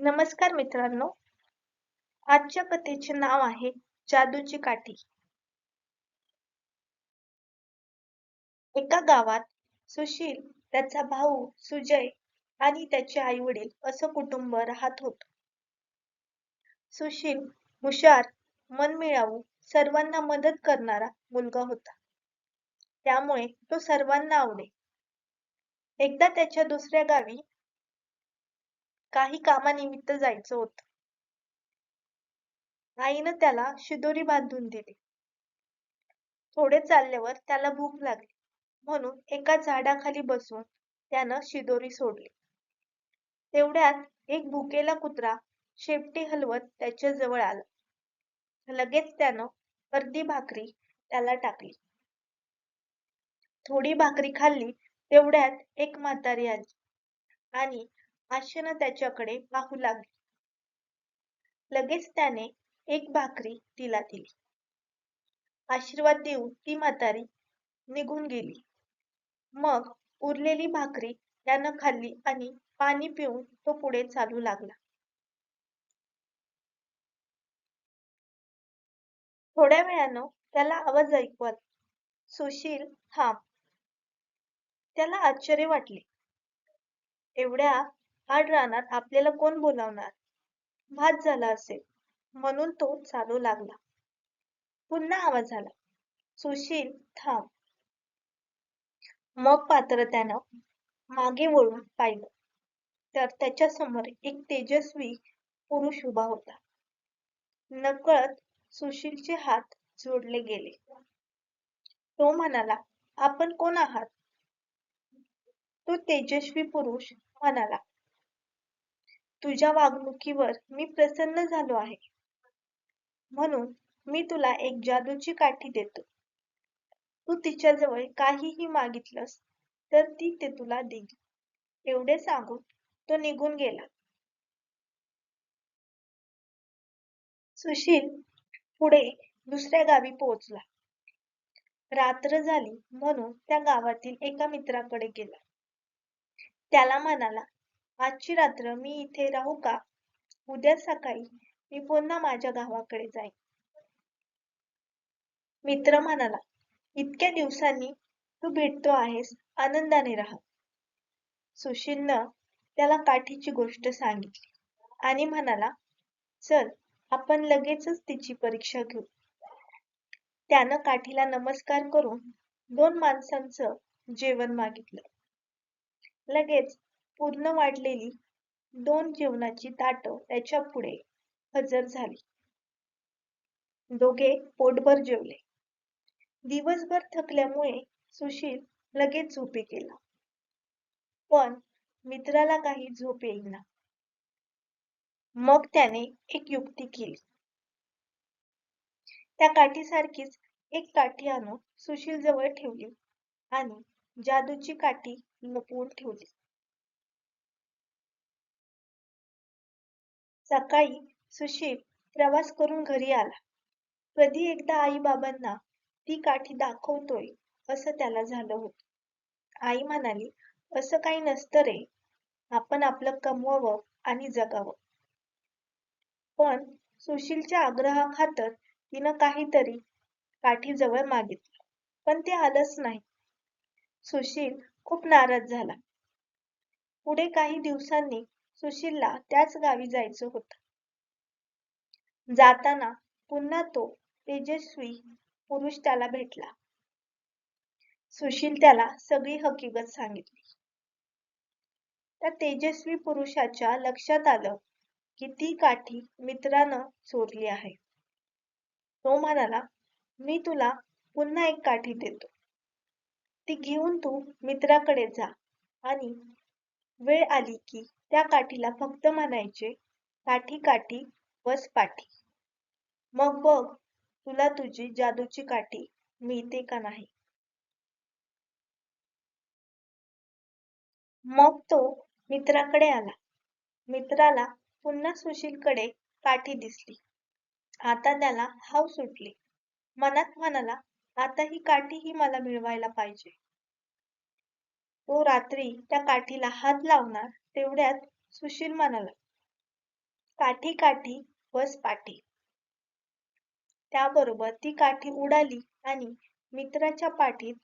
नमस्कार मित्रांनो. आजच्या कथेचे नाव आहे जादूची काठी. एका गावात सुशील त्याचा भाऊ सुजय आणि त्याचे आई वडील असं कुटुंब राहत होत. सुशील हुशार मनमिळावू सर्वांना मदत करणारा मुलगा होता. त्यामुळे तो सर्वांना आवडे एकदा त्याच्या दुसऱ्या गावी काही कामानिमित्त जायचं होतं. आईनं त्याला शिदोरी बांधून दिली. थोडे चालल्यावर त्याला भूक लागली. म्हणून एका झाडाखाली बसून त्यानं शिदोरी सोडली. तेवढ्यात एक भुकेला कुत्रा शेपटी हलवत त्याच्याजवळ आला. लगेच त्यानं अर्धी भाकरी त्याला टाकली. थोडी भाकरी खाल्ली तेवढ्यात एक म्हातारी आली आणि आशेनं त्याच्याकडे पाहू लागली. लगेच त्याने एक भाकरी तिला दिली. आशीर्वाद देऊन ती म्हातारी निघून गेली. मग उरलेली भाकरी त्यानं खाल्ली आणि पाणी पिऊन तो पुढे चालू लागला. थोड्या वेळानं त्याला आवाज ऐकू आला सुशील थांब. त्याला आश्चर्य वाटले. एवढ्या आड रानात आपल्याला कोण बोलावणार? भात झाला असेल. म्हणून तो चालू लागला. पुन्हा आवाज आला. सुशील थांब. मग पात्र त्यानं मागे वळून पाहिलं. तर त्याच्यासमोर एक तेजस्वी पुरुष उभा होता. नकळत सुशीलचे हात जोडले गेले. तो म्हणाला आपण कोण आहात? तो तेजस्वी पुरुष म्हणाला तुझ्या वागणुकीवर मी प्रसन्न झालो आहे. म्हणून मी तुला एक जादूची काठी देतो. तू तिच्याजवळ काहीही मागितलंस तर ती ते तुला देईल. एवढे सांगून तो निघून गेला. सुशील पुढे दुसऱ्या गावी पोहोचला. रात्र झाली म्हणून त्या गावातील एका मित्राकडे गेला. त्याला म्हणाला आजची रात्र मी इथे राहू का? उद्या सकाळी मी पुन्हा माझ्या गावाकडे जाईन. मित्र म्हणाला इतक्या दिवसांनी तू भेटतो आहेस आनंदाने राहा. सुशीलनं त्याला काठीची गोष्ट सांगितली आणि म्हणाला चल आपण लगेचच तिची परीक्षा घेऊ. त्यानं काठीला नमस्कार करून दोन माणसांचं जेवण मागितलं. लगेच पूर्ण वाढलेली दोन जेवणाची ताट त्याच्या पुढे हजर झाली. दोघे पोटभर जेवले. दिवसभर थकल्यामुळे सुशील लगेच झोपी गेला. पण मित्राला काही झोप येईना. मग त्याने एक युक्ती केली. त्या काठीसारखीच एक काठी आणून सुशील जवळ ठेवली आणि जादूची काठी लपवून ठेवली. सकाळी सुशील प्रवास करून घरी आला. कधी एकदा आई बाबांना ती काठी दाखवतोय असं त्याला झालं होत. आई म्हणाली असं काही नसतं रे. आपण आपलं कमवावं आणि जगावं. पण सुशीलच्या आग्रहाखातर तिनं काहीतरी काठीजवळ मागितलं पण ते आलंच नाही. सुशील खूप नाराज झाला. पुढे काही दिवसांनी सुशीलला त्याच गावी जायचं होतं. जाताना पुन्हा तो तेजस्वी पुरुष त्याला भेटला. सुशील त्याला सगळी हकीकत सांगितली. त्या तेजस्वी पुरुषाच्या लक्षात आलं की ती काठी मित्रानं चोरली आहे. तो म्हणाला मी तुला पुन्हा एक काठी देतो. ती घेऊन तू मित्राकडे जा आणि वेळ आली की त्या काठीला फक्त म्हणायचे काठी काठी बस पाठी. मग बघ तुला तुझी जादूची काठी मिळते का नाही? मग तो मित्राकडे आला. मित्राला पुन्हा सुशीलकडे काठी दिसली. आता त्याला हाव सुटली मनात म्हणाला आता ही काठी ही मला मिळवायला पाहिजे. तो रात्री त्या काठीला हात लावणार तेवढ्यात सुशील म्हणाला काठी काठी बस पाठी त्याबरोबर ती काठी उडाली आणि मित्राच्या पाठीत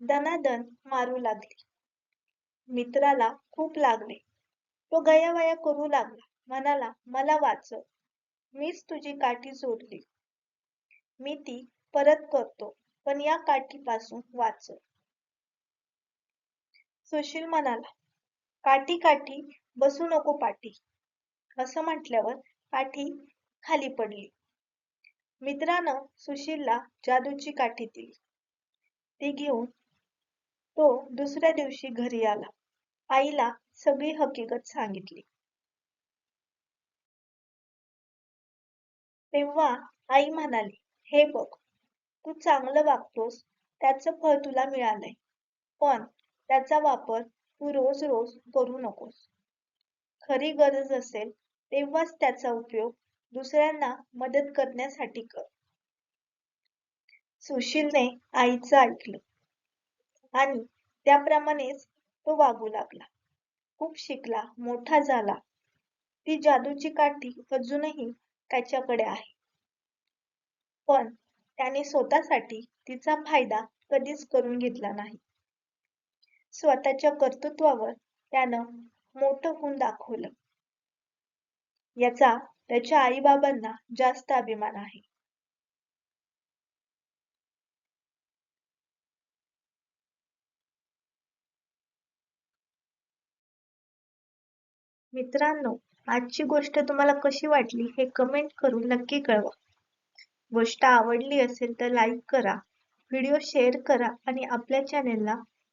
दणादण मारू लागली. मित्राला खूप लागले. तो गयावया करू लागला. म्हणाला मला वाचव मीच तुझी काठी जोडली. मी ती परत करतो पण या काठीपासून वाचव सुशील म्हणाला काठी काठी बसू नको पाठी असं म्हटल्यावर काठी खाली पडली. मित्रानं सुशीलला जादूची काठी दिली. ती घेऊन तो दुसऱ्या दिवशी घरी आला. आईला सगळी हकीकत सांगितली. तेव्हा आई म्हणाली हे बघ तू चांगलं वागतोस त्याचं फळ तुला मिळालंय. पण त्याचा वापर तू रोज रोज करू नकोस. खरी गरज असेल तेव्हाच त्याचा उपयोग दुसऱ्यांना मदत करण्यासाठी कर. सुशीलने आईचं ऐकलं आणि त्याप्रमाणेच तो वागू लागला. खूप शिकला मोठा झाला. ती जादूची काठी अजूनही त्याच्याकडे आहे. पण त्याने स्वतःसाठी तिचा फायदा कधीच करून घेतला नाही. स्वतःच्या कर्तृत्वावर त्यानं मोठं होऊन दाखवलं. याचा त्याच्या आईबाबांना जास्त अभिमान आहे. मित्रांनो आजची गोष्ट तुम्हाला कशी वाटली हे कमेंट करून नक्की कळवा. गोष्ट आवडली असेल तर लाईक करा व्हिडिओ शेअर करा आणि आपल्या चॅनेलला